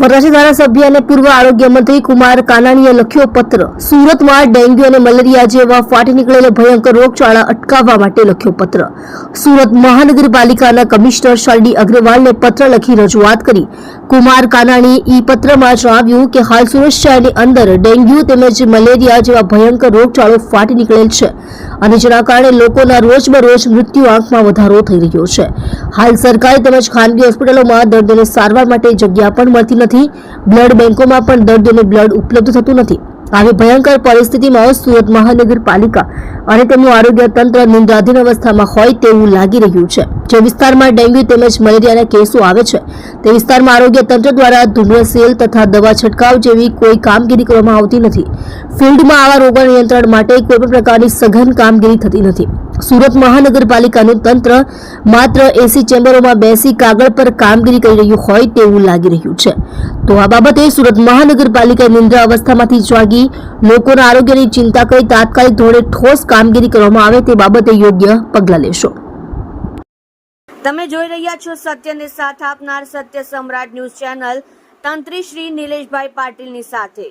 વરાછા ધારાસભ્ય અને પૂર્વ આરોગ્ય મંત્રી કુમાર કાનાણીએ લખ્યો પત્ર. સુરતમાં ડેન્ગ્યુ અને મલેરિયા જેવા ફાટી નીકળેલા ભયંકર રોગચાળા અટકાવવા માટે લખ્યો પત્ર. સુરત મહાનગરપાલિકાના કમિશનર શરડી અગ્રવાલને પત્ર લખી રજૂઆત કરી. કુમાર કાનાણીએ ઈ પત્રમાં જણાવ્યું કે હાલ સુરત શહેરની અંદર ડેન્ગ્યુ તેમજ મલેરિયા જેવા ભયંકર રોગચાળો ફાટી નીકળેલ છે અને જેના કારણે લોકોના રોજબરોજ મૃત્યુ આંકમાં વધારો થઈ રહ્યો છે. હાલ સરકારી તેમજ ખાનગી હોસ્પિટલોમાં દર્દીને સારવાર માટે જગ્યા પણ મળતી નથી. બ્લડ બેંકોમાં પણ દર્દીઓને બ્લડ ઉપલબ્ધ થતું નથી. આવી ભયંકર પરિસ્થિતિમાં સુરત મહાનગરપાલિકા અને તેમનું આરોગ્ય તંત્ર નિંદ્રાધીન અવસ્થામાં હોય તેવું લાગી રહ્યું છે. જે વિસ્તારમાં ડેન્ગ્યુ તેમજ મલેરિયાના કેસો આવે છે, તે વિસ્તારમાં આરોગ્ય તંત્ર દ્વારા ધૂમ્રસેલ તથા દવા છંટકાવ જેવી કોઈ કામગીરી કરવામાં આવતી નથી. ફિલ્ડમાં આવા રોગો નિયંત્રણ માટે કોઈ પણ પ્રકારની સઘન કામગીરી થતી નથી. સુરત મહાનગરપાલિકાનું તંત્ર માત્ર એસી ચેમ્બરોમાં બેસી કાગળ પર કામગીરી કરી રહ્યું હોય તેવું લાગી રહ્યું છે. તો આ બાબતે સુરત મહાનગરપાલિકાએ નિંદ્રા અવસ્થામાંથી જાગી લોકોના આરોગ્યની ચિંતા કરી તાત્કાલિક ધોરણે ઠોસ કામગીરી કરવામાં આવે તે બાબતે યોગ્ય પગલાં લેશો. તમે જોઈ રહ્યા છો સત્યને સાથ આપનાર સત્ય સમ્રાટ ન્યૂઝ ચેનલ તંત્રી શ્રી નિલેશભાઈ પાટીલની સાથે.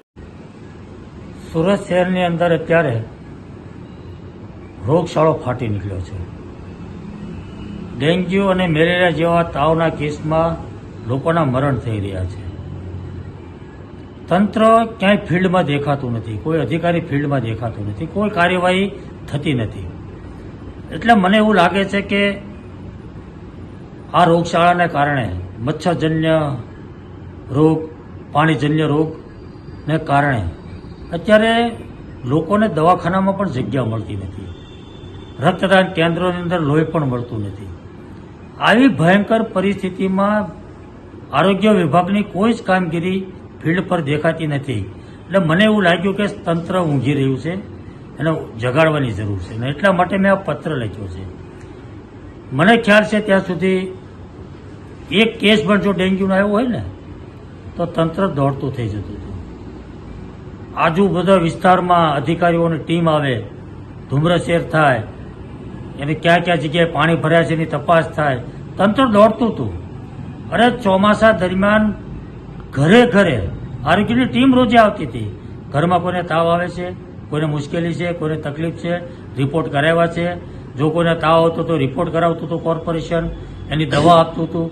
સુરત શહેરની અંદર અત્યારે રોગચાળો ફાટી નીકળ્યો છે. ડેન્ગ્યુ અને મેલેરિયા જેવા તાવના કેસમાં લોકોના મરણ થઈ રહ્યા છે. તંત્ર ક્યાંય ફિલ્ડમાં દેખાતું નથી. કોઈ અધિકારી ફિલ્ડમાં દેખાતું નથી. કોઈ કાર્યવાહી થતી નથી. એટલે મને એવું લાગે છે કે આ રોગચાળાને કારણે મચ્છરજન્ય રોગ, પાણીજન્ય રોગને કારણે અત્યારે લોકોને દવાખાનામાં પણ જગ્યા મળતી નથી. રક્તદાન કેન્દ્રોની અંદર લોહી પણ મળતું નથી. આવી ભયંકર પરિસ્થિતિમાં આરોગ્ય વિભાગની કોઈ જ કામગીરી ફિલ્ડ પર દેખાતી નથી. એટલે મને એવું લાગ્યું કે તંત્ર ઊંઘી રહ્યું છે એને જગાડવાની જરૂર છે. અને એટલા માટે મેં આ પત્ર લખ્યો છે. મને ખ્યાલ છે ત્યાં સુધી એક કેસ પણ જો ડેન્ગ્યુનો આવ્યો હોય ને, તો તંત્ર દોડતું થઈ જતું હતું. આજુ બધા વિસ્તારમાં અધિકારીઓની ટીમ આવે, ધુમ્રશેર થાય એને ક્યાં ક્યાં જગ્યાએ પાણી ભર્યા છે એની તપાસ થાય. તંત્ર દોડતું હતું. અરે ચોમાસા દરમિયાન ઘરે ઘરે આરોગ્યની ટીમ રોજે આવતી હતી. ઘરમાં કોઈને તાવ આવે છે, કોઈને મુશ્કેલી છે, કોઈને તકલીફ છે, રિપોર્ટ કરાવ્યા છે. જો કોઈને તાવ આવતો તો રિપોર્ટ કરાવતું હતું કોર્પોરેશન, એની દવા આપતું હતું.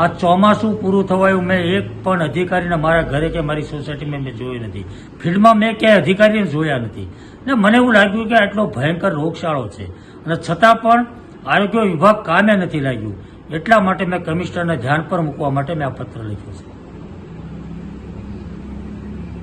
આ ચોમાસું પૂરું થવાયું મેં એક પણ અધિકારીને મારા ઘરે કે મારી સોસાયટીમાં મેં જોયું નથી. ફિલ્ડમાં મેં ક્યાંય અધિકારીને જોયા નથી. ને મને એવું લાગ્યું કે આટલો ભયંકર રોગશાળો છે. અને છતાં પણ આરોગ્ય વિભાગ કામે નથી લાગ્યું. એટલા માટે મેં કમિશનરને ધ્યાન પર મૂકવા માટે મેં આ પત્ર લખ્યો છે.